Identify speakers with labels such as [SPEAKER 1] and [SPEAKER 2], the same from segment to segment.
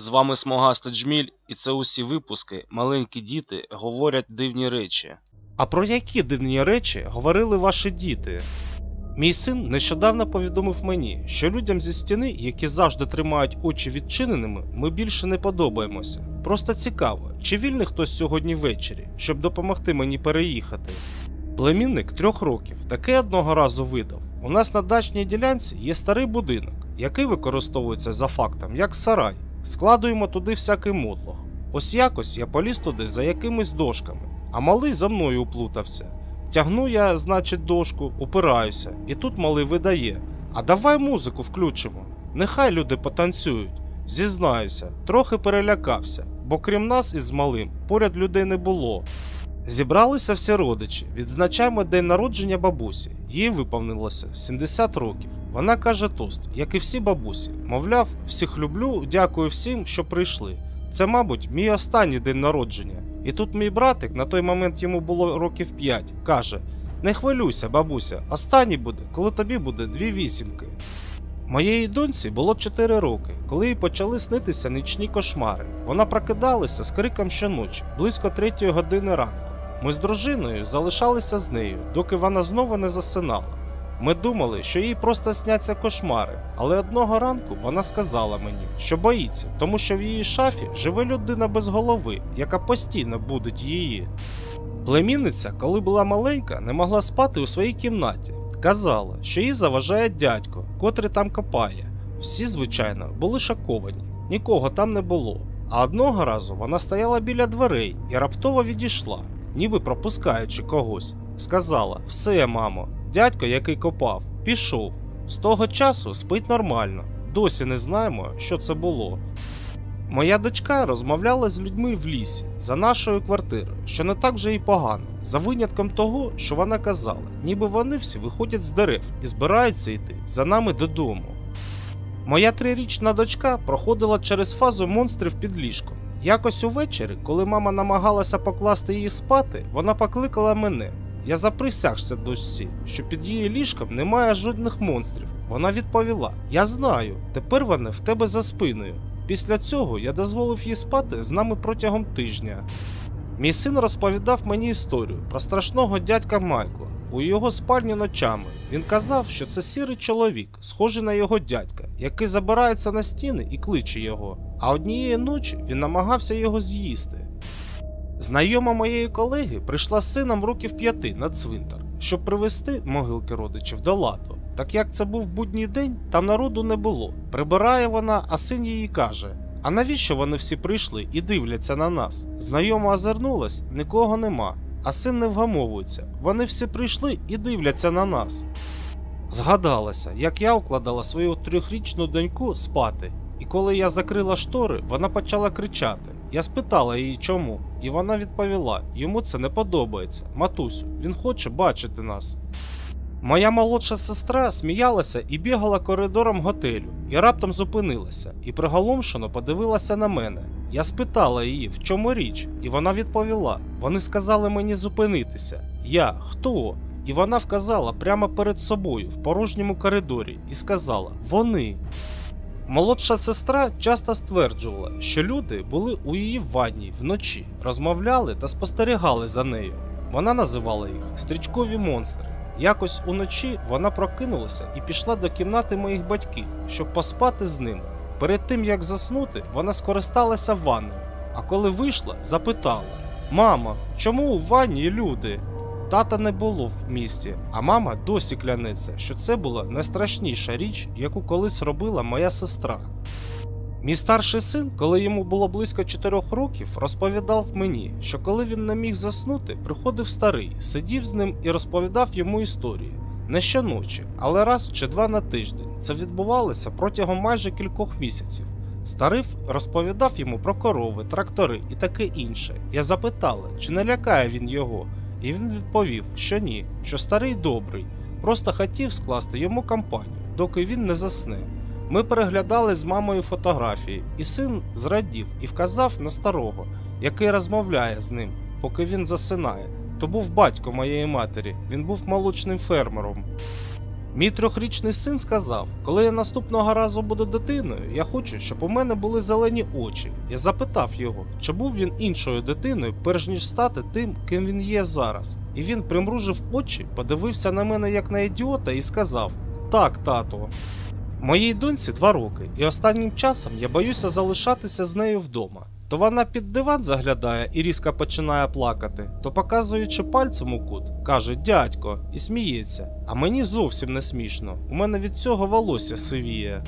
[SPEAKER 1] З вами Смогаста Джміль, і це усі випуски Маленькі діти говорять дивні речі.
[SPEAKER 2] А про які дивні речі говорили ваші діти? Мій син нещодавно повідомив мені, що людям зі стіни, які завжди тримають очі відчиненими, ми більше не подобаємося. Просто цікаво, чи вільний хтось сьогодні ввечері, щоб допомогти мені переїхати. Племінник трьох років таке одного разу видав. У нас на дачній ділянці є старий будинок, який використовується за фактом як сарай. Складуємо туди всякий мотлох. Ось якось я поліз туди за якимись дошками, а малий за мною уплутався. Тягну я, значить, дошку, упираюся, і тут малий видає. А давай музику включимо. Нехай люди потанцюють. Зізнаюся, трохи перелякався, бо крім нас із малим поряд людей не було. Зібралися всі родичі, відзначаємо день народження бабусі. Їй виповнилося 70 років. Вона каже тост, як і всі бабусі. Мовляв, всіх люблю, дякую всім, що прийшли. Це, мабуть, мій останній день народження. І тут мій братик, на той момент йому було років 5, каже: Не хвилюйся, бабуся, останній буде, коли тобі буде дві вісімки. Моєї доньці було 4 роки, коли їй почали снитися нічні кошмари. Вона прокидалася з криком щоночі, близько 3 години ранку. Ми з дружиною залишалися з нею, доки вона знову не засинала. Ми думали, що їй просто сняться кошмари, але одного ранку вона сказала мені, що боїться, тому що в її шафі живе людина без голови, яка постійно будить її. Племінниця, коли була маленька, не могла спати у своїй кімнаті. Казала, що їй заважає дядько, котрий там копає. Всі, звичайно, були шоковані, нікого там не було. А одного разу вона стояла біля дверей і раптово відійшла, ніби пропускаючи когось. Сказала: Все, мамо, дядько, який копав, пішов. З того часу спить нормально. Досі не знаємо, що це було. Моя дочка розмовляла з людьми в лісі за нашою квартирою, що не так вже й погано, за винятком того, що вона казала, ніби вони всі виходять з дерев і збираються йти за нами додому. Моя трирічна дочка проходила через фазу монстрів під ліжком. Якось увечері, коли мама намагалася покласти її спати, вона покликала мене. Я заприсягся дочці, що під її ліжком немає жодних монстрів. Вона відповіла: Я знаю, тепер вони в тебе за спиною. Після цього я дозволив їй спати з нами протягом тижня. Мій син розповідав мені історію про страшного дядька Майкла у його спальні ночами. Він казав, що це сірий чоловік, схожий на його дядька, який забирається на стіни і кличе його. А однієї ночі він намагався його з'їсти. Знайома моєї колеги прийшла з сином років п'яти на цвинтар, щоб привезти могилки родичів до ладу. Так як це був будній день, там народу не було. Прибирає вона, а син її каже: А навіщо вони всі прийшли і дивляться на нас? Знайома озирнулась, нікого нема. А син не вгамовується. Вони всі прийшли і дивляться на нас. Згадалася, як я укладала свою трьохрічну доньку спати, і коли я закрила штори, вона почала кричати. Я спитала її чому, і вона відповіла: йому це не подобається. Матусю, він хоче бачити нас. Моя молодша сестра сміялася і бігала коридором готелю, і раптом зупинилася, і приголомшено подивилася на мене. Я спитала її, в чому річ, і вона відповіла: вони сказали мені зупинитися. Я хто? І вона вказала прямо перед собою в порожньому коридорі і сказала: Вони. Молодша сестра часто стверджувала, що люди були у її ванні вночі, розмовляли та спостерігали за нею. Вона називала їх стрічкові монстри. Якось уночі вона прокинулася і пішла до кімнати моїх батьків, щоб поспати з ними. Перед тим як заснути, вона скористалася ванною, а коли вийшла, запитала: Мама, чому у ванні люди? Тата не було в місті, а мама досі клянеться, що це була найстрашніша річ, яку колись робила моя сестра. Мій старший син, коли йому було близько 4 років, розповідав мені, що коли він не міг заснути, приходив старий, сидів з ним і розповідав йому історії. Не щоночі, але раз чи два на тиждень. Це відбувалося протягом майже кількох місяців. Старий розповідав йому про корови, трактори і таке інше. Я запитала, чи не лякає він його, і він відповів, що ні, що старий добрий, просто хотів скласти йому компанію, доки він не засне. Ми переглядали з мамою фотографії, і син зрадів і вказав на старого, який розмовляє з ним, поки він засинає. То був батько моєї матері, він був молочним фермером. Мій трьохрічний син сказав: коли я наступного разу буду дитиною, я хочу, щоб у мене були зелені очі. Я запитав його, чи був він іншою дитиною, перш ніж стати тим, ким він є зараз. І він примружив очі, подивився на мене як на ідіота і сказав: Так, тато. Моїй доньці два роки, і останнім часом я боюся залишатися з нею вдома. То вона під диван заглядає і різко починає плакати, то показуючи пальцем у кут, каже дядько і сміється. А мені зовсім не смішно. У мене від цього волосся сивіє.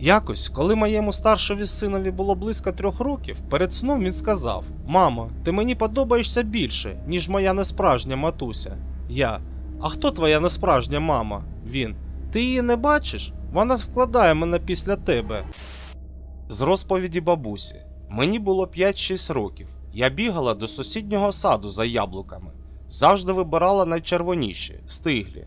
[SPEAKER 2] Якось, коли моєму старшові синові було близько трьох років, перед сном він сказав: Мамо, ти мені подобаєшся більше, ніж моя несправжня матуся. Я. А хто твоя несправжня мама? Він. Ти її не бачиш? Вона вкладає мене після тебе. З розповіді бабусі. Мені було 5-6 років. Я бігала до сусіднього саду за яблуками. Завжди вибирала найчервоніші, стиглі.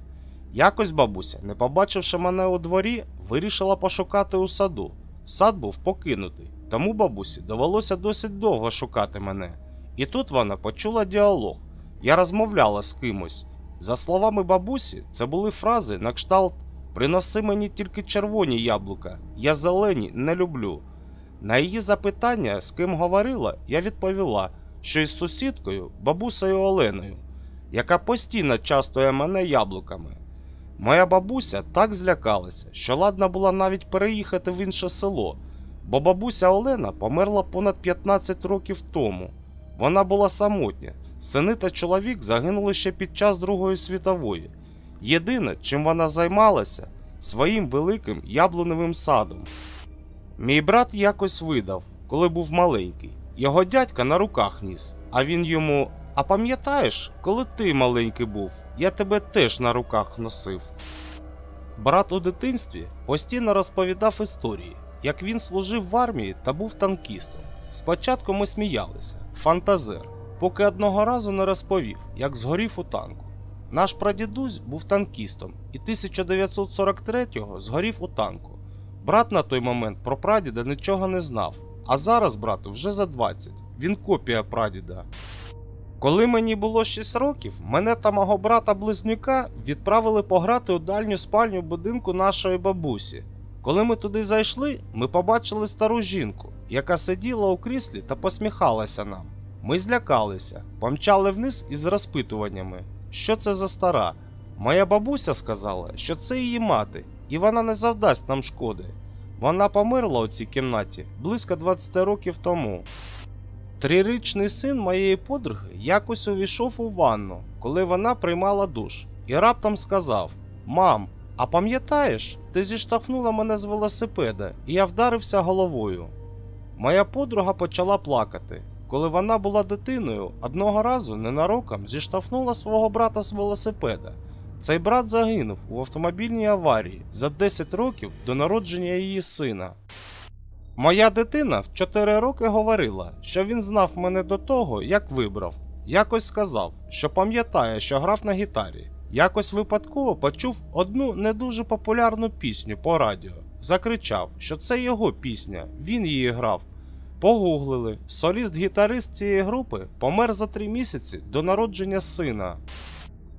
[SPEAKER 2] Якось бабуся, не побачивши мене у дворі, вирішила пошукати у саду. Сад був покинутий, тому бабусі довелося досить довго шукати мене. І тут вона почула діалог. Я розмовляла з кимось. За словами бабусі, це були фрази на кшталт Приноси мені тільки червоні яблука, я зелені не люблю. На її запитання, з ким говорила, я відповіла, що із сусідкою, бабусею Оленою, яка постійно частує мене яблуками. Моя бабуся так злякалася, що ладна була навіть переїхати в інше село, бо бабуся Олена померла понад 15 років тому. Вона була самотня, сини та чоловік загинули ще під час Другої світової. Єдине, чим вона займалася, своїм великим яблуневим садом. Мій брат якось видав, коли був маленький. Його дядька на руках ніс, а він йому. А пам'ятаєш, коли ти маленький був, я тебе теж на руках носив. Брат у дитинстві постійно розповідав історії, як він служив в армії та був танкістом. Спочатку ми сміялися, фантазер, поки одного разу не розповів, як згорів у танку. Наш прадідусь був танкістом і 1943-го згорів у танку. Брат на той момент про прадіда нічого не знав, а зараз брату вже за 20. Він копія прадіда. Коли мені було 6 років, мене та мого брата-близнюка відправили пограти у дальню спальню будинку нашої бабусі. Коли ми туди зайшли, ми побачили стару жінку, яка сиділа у кріслі та посміхалася нам. Ми злякалися, помчали вниз із розпитуваннями, що це за стара. Моя бабуся сказала, що це її мати, і вона не завдасть нам шкоди. Вона померла у цій кімнаті близько 20 років тому. Трирічний син моєї подруги якось увійшов у ванну, коли вона приймала душ, і раптом сказав: Мам, а пам'ятаєш, ти зіштовхнула мене з велосипеда, і я вдарився головою. Моя подруга почала плакати. Коли вона була дитиною, одного разу ненароком зіштовхнула свого брата з велосипеда. Цей брат загинув у автомобільній аварії за 10 років до народження її сина. Моя дитина в 4 роки говорила, що він знав мене до того, як вибрав. Якось сказав, що пам'ятає, що грав на гітарі. Якось випадково почув одну не дуже популярну пісню по радіо. Закричав, що це його пісня, він її грав. Погуглили, соліст-гітарист цієї групи помер за 3 місяці до народження сина.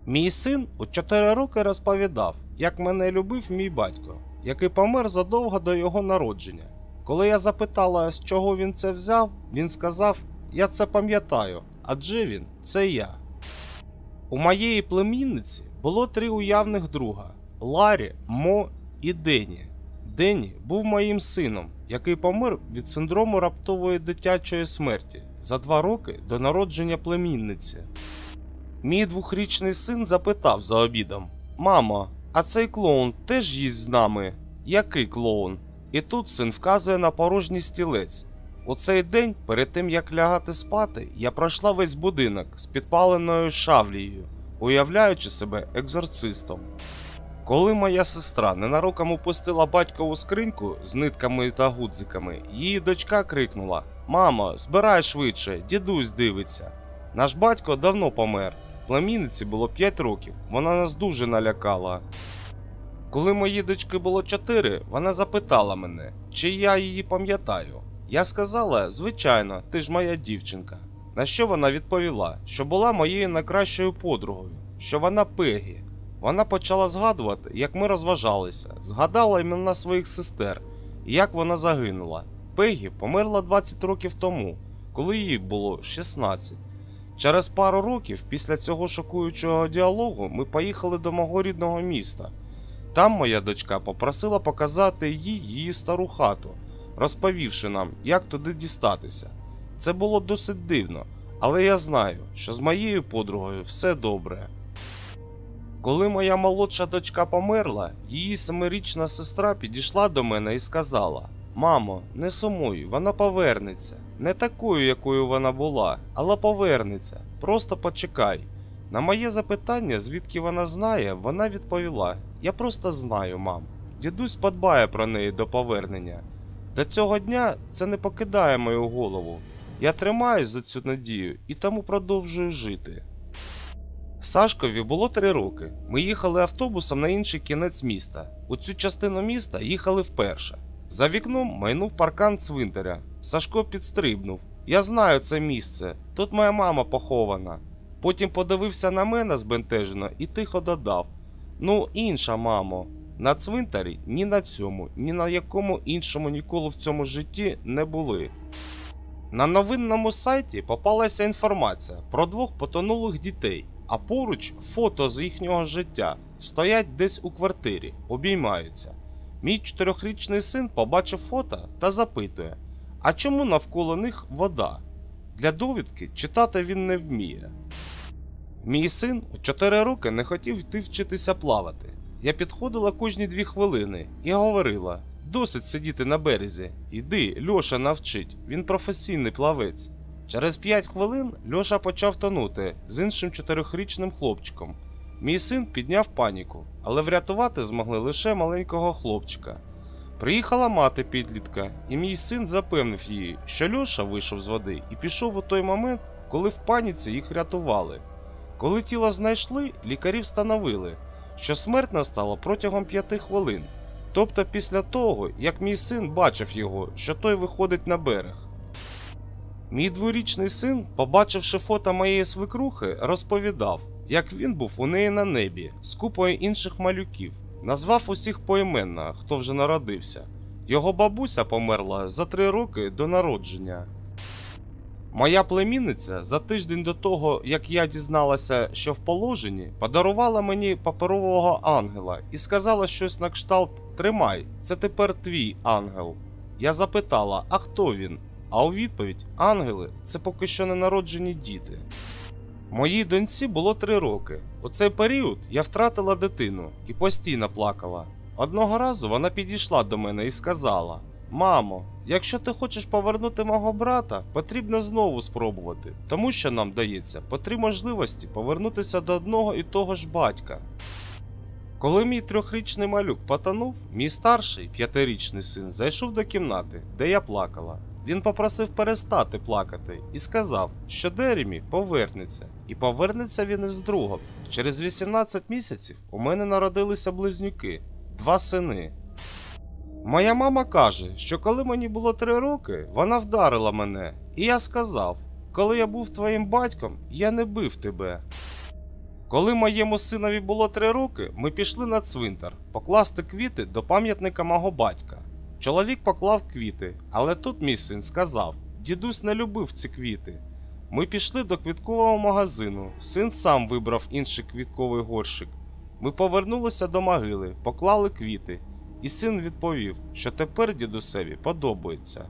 [SPEAKER 2] Мій син у 4 роки розповідав, як мене любив мій батько, який помер задовго до його народження. Коли я запитала, з чого він це взяв, він сказав: Я це пам'ятаю, адже він це я. У моєї племінниці було три уявних друга: Ларі, Мо і Дені. Дені був моїм сином, який помер від синдрому раптової дитячої смерті за два роки до народження племінниці. Мій двохрічний син запитав за обідом: Мамо, а цей клоун теж їсть з нами? Який клоун? І тут син вказує на порожній стілець. У цей день, перед тим як лягати спати, я пройшла весь будинок з підпаленою шавлією, уявляючи себе екзорцистом. Коли моя сестра ненароком упустила батькову скриньку з нитками та гудзиками, її дочка крикнула: Мамо, збирай швидше, дідусь дивиться. Наш батько давно помер. Племінниці було 5 років, вона нас дуже налякала. Коли моїй дочки було 4, вона запитала мене, чи я її пам'ятаю. Я сказала, звичайно, ти ж моя дівчинка. На що вона відповіла, що була моєю найкращою подругою, що вона Пегі. Вона почала згадувати, як ми розважалися, згадала імена своїх сестер і як вона загинула. Пегі померла 20 років тому, коли їй було 16. Через пару років після цього шокуючого діалогу ми поїхали до мого рідного міста. Там моя дочка попросила показати їй її стару хату, розповівши нам, як туди дістатися. Це було досить дивно, але я знаю, що з моєю подругою все добре. Коли моя молодша дочка померла, її семирічна сестра підійшла до мене і сказала: Мамо, не сумуй, вона повернеться. Не такою, якою вона була, але повернеться. Просто почекай. На моє запитання, звідки вона знає, вона відповіла: Я просто знаю, мам. Дідусь подбає про неї до повернення. До цього дня це не покидає мою голову. Я тримаюсь за цю надію і тому продовжую жити. Сашкові було три роки. Ми їхали автобусом на інший кінець міста. У цю частину міста їхали вперше. За вікном майнув паркан цвинтаря. Сашко підстрибнув. Я знаю це місце. Тут моя мама похована. Потім подивився на мене збентежено і тихо додав: Ну, інша, мамо. На цвинтарі ні на цьому, ні на якому іншому ніколи в цьому житті не були. На новинному сайті попалася інформація про двох потонулих дітей, а поруч фото з їхнього життя стоять десь у квартирі, обіймаються. Мій чотирьохрічний син побачив фото та запитує: А чому навколо них вода? Для довідки читати він не вміє. Мій син у 4 роки не хотів йти вчитися плавати. Я підходила кожні дві хвилини і говорила: досить сидіти на березі, йди, Льоша навчить, він професійний плавець. Через 5 хвилин Льоша почав тонути з іншим чотирьохрічним хлопчиком. Мій син підняв паніку, але врятувати змогли лише маленького хлопчика. Приїхала мати підлітка, і мій син запевнив її, що Льоша вийшов з води і пішов у той момент, коли в паніці їх рятували. Коли тіло знайшли, лікарі встановили, що смерть настала протягом 5 хвилин, тобто після того, як мій син бачив його, що той виходить на берег. Мій дворічний син, побачивши фото моєї свекрухи, розповідав, як він був у неї на небі з купою інших малюків, назвав усіх поіменно, хто вже народився. Його бабуся померла за три роки до народження. Моя племінниця за тиждень до того, як я дізналася, що в положенні, подарувала мені паперового ангела і сказала щось на кшталт Тримай, це тепер твій ангел. Я запитала, а хто він? А у відповідь ангели це поки що не народжені діти. Моїй доньці було три роки. У цей період я втратила дитину і постійно плакала. Одного разу вона підійшла до мене і сказала: Мамо, якщо ти хочеш повернути мого брата, потрібно знову спробувати, тому що нам дається по три можливості повернутися до одного і того ж батька. Коли мій трьохрічний малюк потонув, мій старший п'ятирічний син зайшов до кімнати, де я плакала. Він попросив перестати плакати і сказав, що Деремі повернеться, і повернеться він із другом. Через 18 місяців у мене народилися близнюки, два сини. Моя мама каже, що коли мені було три роки, вона вдарила мене, і я сказав: коли я був твоїм батьком, я не бив тебе. Коли моєму синові було три роки, ми пішли на цвинтар покласти квіти до пам'ятника мого батька. Чоловік поклав квіти, але тут мій син сказав: дідусь не любив ці квіти. Ми пішли до квіткового магазину. Син сам вибрав інший квітковий горщик. Ми повернулися до могили, поклали квіти, і син відповів, що тепер дідусеві подобається.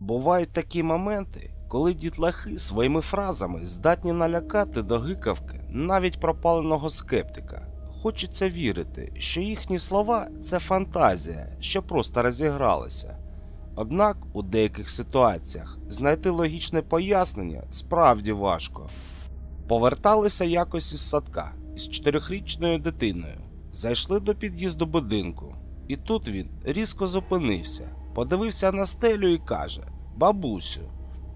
[SPEAKER 2] Бувають такі моменти, коли дітлахи своїми фразами здатні налякати до гикавки навіть пропаленого скептика. Хочеться вірити, що їхні слова це фантазія, що просто розігралася. Однак у деяких ситуаціях знайти логічне пояснення справді важко. Поверталися якось із садка із чотирьохрічною дитиною, зайшли до під'їзду будинку, і тут він різко зупинився, подивився на стелю і каже: Бабусю,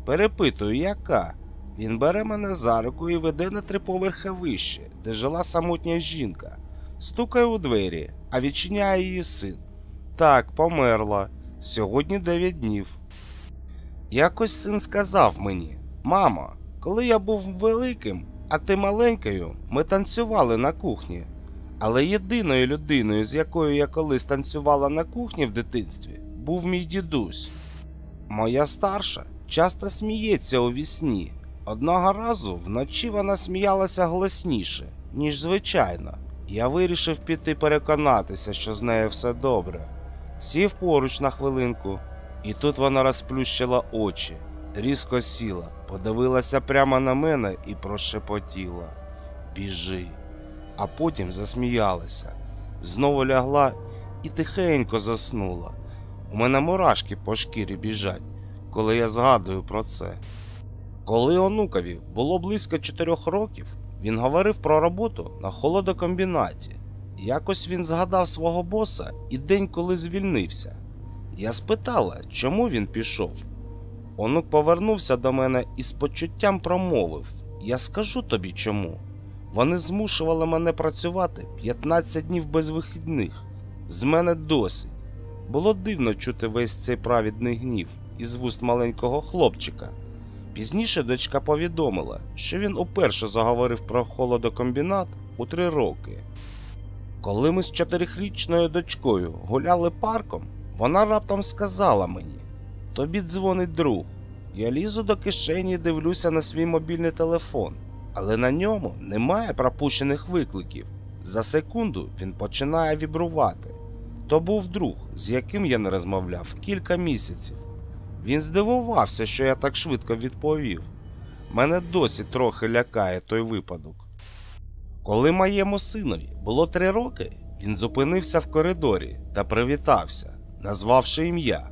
[SPEAKER 2] перепитую, яка? Він бере мене за руку і веде на три поверхи вище, де жила самотня жінка. Стукає у двері, а відчиняє її син. Так, померла. Сьогодні 9 днів. Якось син сказав мені: Мамо, коли я був великим, а ти маленькою, ми танцювали на кухні. Але єдиною людиною, з якою я колись танцювала на кухні в дитинстві, був мій дідусь. Моя старша часто сміється у вісні. Одного разу вночі вона сміялася голосніше, ніж звичайно. Я вирішив піти переконатися, що з нею все добре. Сів поруч на хвилинку, і тут вона розплющила очі, різко сіла, подивилася прямо на мене і прошепотіла: Біжи. А потім засміялася, знову лягла і тихенько заснула. У мене мурашки по шкірі біжать, коли я згадую про це. Коли онукові було близько чотирьох років, він говорив про роботу на холодокомбінаті. Якось він згадав свого боса і день, коли звільнився. Я спитала, чому він пішов. Онук повернувся до мене і з почуттям промовив: Я скажу тобі чому. Вони змушували мене працювати 15 днів без вихідних. З мене досить. Було дивно чути весь цей праведний гнів із вуст маленького хлопчика. Пізніше дочка повідомила, що він уперше заговорив про холодокомбінат у три роки. Коли ми з чотирихрічною дочкою гуляли парком, вона раптом сказала мені: Тобі дзвонить друг. Я лізу до кишені і дивлюся на свій мобільний телефон, але на ньому немає пропущених викликів. За секунду він починає вібрувати. То був друг, з яким я не розмовляв кілька місяців. Він здивувався, що я так швидко відповів. Мене досі трохи лякає той випадок. Коли моєму синові було три роки, він зупинився в коридорі та привітався, назвавши ім'я.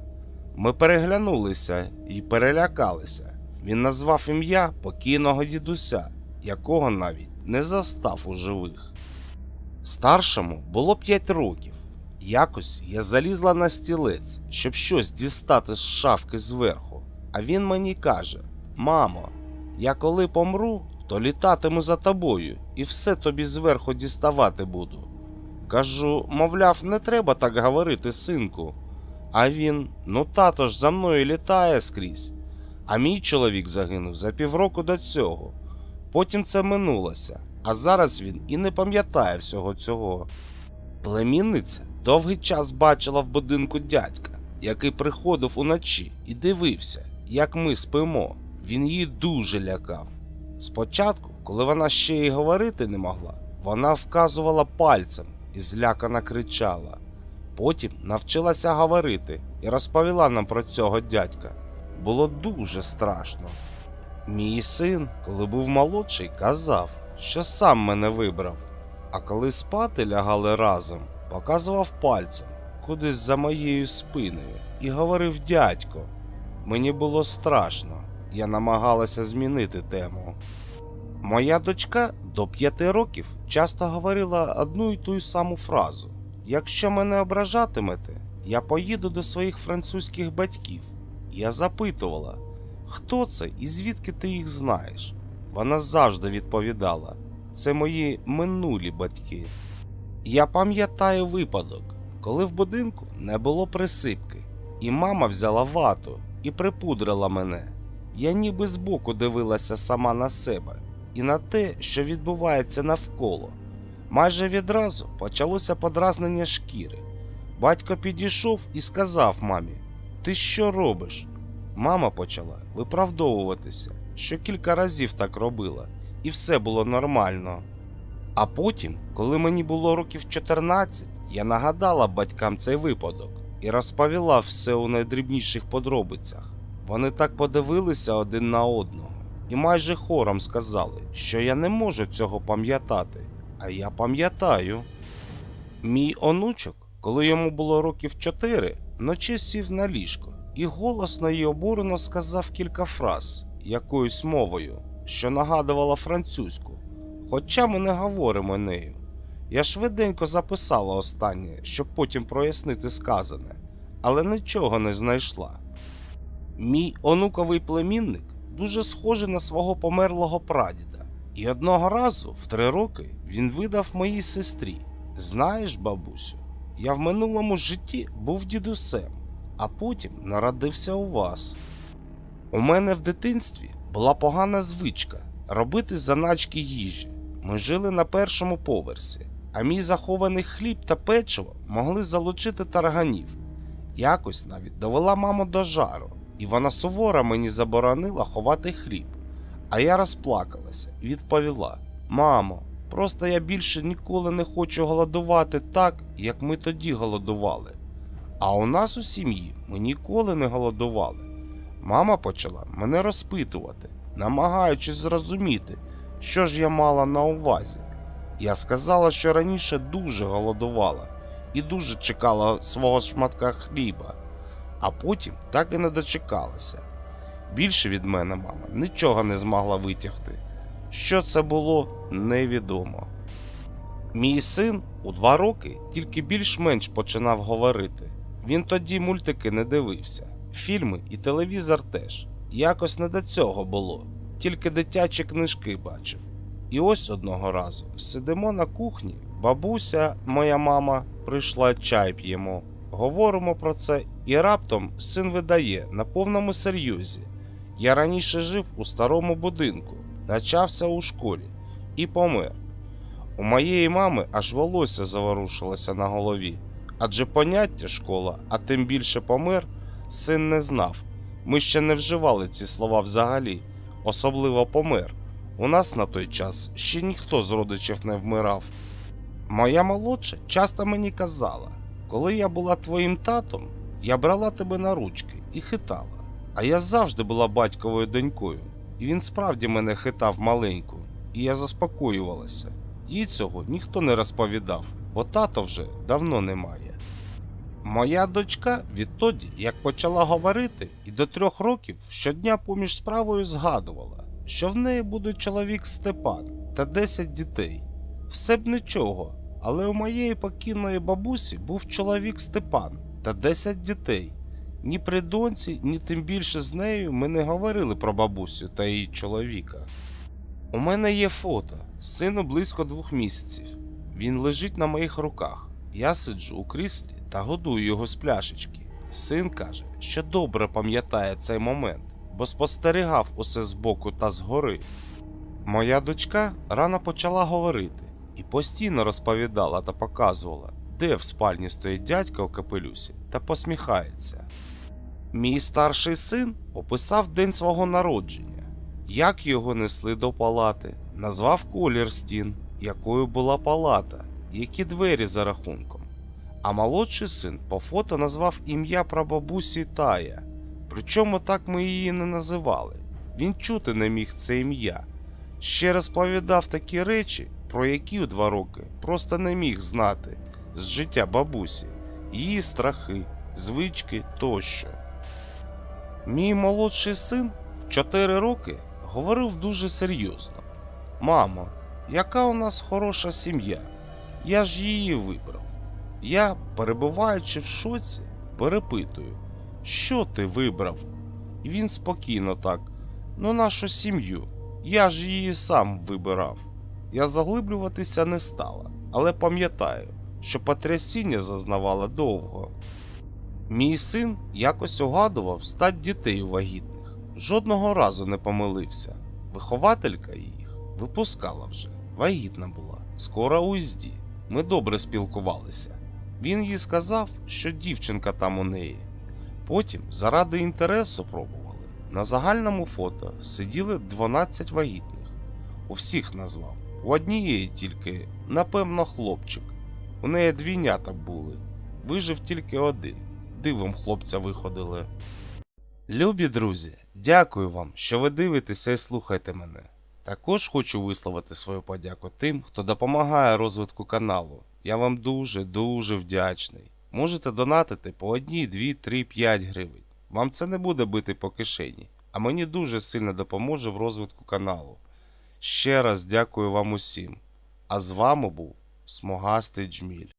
[SPEAKER 2] Ми переглянулися і перелякалися. Він назвав ім'я покійного дідуся, якого навіть не застав у живих. Старшому було п'ять років. Якось я залізла на стілець, щоб щось дістати з шафки зверху. А він мені каже: Мамо, я коли помру, то літатиму за тобою і все тобі зверху діставати буду. Кажу, мовляв, не треба так говорити, синку. А він, ну тато ж за мною літає скрізь. А мій чоловік загинув за півроку до цього. Потім це минулося, а зараз він і не пам'ятає всього цього. Племінниця довгий час бачила в будинку дядька, який приходив уночі і дивився, як ми спимо. Він її дуже лякав. Спочатку, коли вона ще й говорити не могла, вона вказувала пальцем і злякано кричала. Потім навчилася говорити і розповіла нам про цього дядька. Було дуже страшно. Мій син, коли був молодший, казав, що сам мене вибрав, а коли спати лягали разом, показував пальцем кудись за моєю спиною і говорив дядько. Мені було страшно, я намагалася змінити тему. Моя дочка до п'яти років часто говорила одну й ту саму фразу: Якщо мене ображатимете, я поїду до своїх французьких батьків. Я запитувала, хто це і звідки ти їх знаєш. Вона завжди відповідала: це мої минулі батьки. Я пам'ятаю випадок, коли в будинку не було присипки, і мама взяла вату і припудрила мене. Я ніби збоку дивилася сама на себе і на те, що відбувається навколо. Майже відразу почалося подразнення шкіри. Батько підійшов і сказав мамі: Ти що робиш? Мама почала виправдовуватися, що кілька разів так робила, і все було нормально. А потім, коли мені було років 14, я нагадала батькам цей випадок і розповіла все у найдрібніших подробицях. Вони так подивилися один на одного і майже хором сказали, що я не можу цього пам'ятати, а я пам'ятаю. Мій онучок, коли йому було років 4, вночі сів на ліжко і голосно й обурено сказав кілька фраз якоюсь мовою, що нагадувала французьку, хоча ми не говоримо нею. Я швиденько записала останнє, щоб потім прояснити сказане, але нічого не знайшла. Мій онуковий племінник дуже схожий на свого померлого прадіда, і одного разу, в три роки, він видав моїй сестрі: Знаєш, бабусю, я в минулому житті був дідусем, а потім народився у вас. У мене в дитинстві була погана звичка робити заначки їжі. Ми жили на першому поверсі, а мій захований хліб та печиво могли залучити тарганів. Якось навіть довела маму до жару, і вона суворо мені заборонила ховати хліб. А я розплакалася і відповіла: Мамо, просто я більше ніколи не хочу голодувати так, як ми тоді голодували. А у нас у сім'ї ми ніколи не голодували. Мама почала мене розпитувати, намагаючись зрозуміти, що ж я мала на увазі. Я сказала, що раніше дуже голодувала і дуже чекала свого шматка хліба, а потім так і не дочекалася. Більше від мене мама нічого не змогла витягти. Що це було, невідомо. Мій син у два роки тільки більш-менш починав говорити. Він тоді мультики не дивився, фільми і телевізор теж. Якось не до цього було, тільки дитячі книжки бачив. І ось одного разу сидимо на кухні, бабуся, моя мама, прийшла чай п'ємо. Говоримо про це, і раптом син видає на повному серйозі. Я раніше жив у старому будинку, навчався у школі і помер. У моєї мами аж волосся заворушилося на голові, адже поняття школа, а тим більше помер, син не знав. Ми ще не вживали ці слова взагалі, особливо помер. У нас на той час ще ніхто з родичів не вмирав. Моя молодша часто мені казала, коли я була твоїм татом, я брала тебе на ручки і хитала. А я завжди була батьковою донькою, і він справді мене хитав маленьку, і я заспокоювалася. Їй цього ніхто не розповідав, бо тато вже давно немає. Моя дочка відтоді, як почала говорити, і до трьох років щодня поміж справою згадувала, що в неї буде чоловік Степан та 10 дітей. Все б нічого, але у моєї покійної бабусі був чоловік Степан та 10 дітей. Ні при доньці, ні тим більше з нею ми не говорили про бабусю та її чоловіка. У мене є фото, сину близько двох місяців. Він лежить на моїх руках. Я сиджу у кріслі та годую його з пляшечки. Син каже, що добре пам'ятає цей момент, бо спостерігав усе збоку та згори. Моя дочка рано почала говорити і постійно розповідала та показувала, де в спальні стоїть дядько у капелюсі та посміхається. Мій старший син описав день свого народження, як його несли до палати, назвав колір стін, якою була палата, які двері за рахунком. А молодший син по фото назвав ім'я прабабусі Тая. Причому так ми її не називали. Він чути не міг це ім'я. Ще розповідав такі речі, про які у два роки просто не міг знати з життя бабусі, її страхи, звички тощо. Мій молодший син в 4 роки говорив дуже серйозно: Мамо, яка у нас хороша сім'я? Я ж її вибрав. Я, перебуваючи в шоці, перепитую, що ти вибрав? І він спокійно так, ну нашу сім'ю. Я ж її сам вибирав. Я заглиблюватися не стала, але пам'ятаю, що потрясіння зазнавала довго. Мій син якось угадував стать дітей вагітних. Жодного разу не помилився. Вихователька їх випускала вже, вагітна була, скоро у їзді. Ми добре спілкувалися. Він їй сказав, що дівчинка там у неї. Потім, заради інтересу, пробували. На загальному фото сиділи 12 вагітних. У всіх назвав. У однієї тільки, напевно, хлопчик. У неї двійнята були. Вижив тільки один. Дивом хлопця виходили. Любі друзі, дякую вам, що ви дивитеся і слухаєте мене. Також хочу висловити свою подяку тим, хто допомагає розвитку каналу. Я вам дуже дуже вдячний. Можете донатити по 1, 2, 3, 5 гривень. Вам це не буде бити по кишені, а мені дуже сильно допоможе в розвитку каналу. Ще раз дякую вам усім. А з вами був Смогастий Джміль.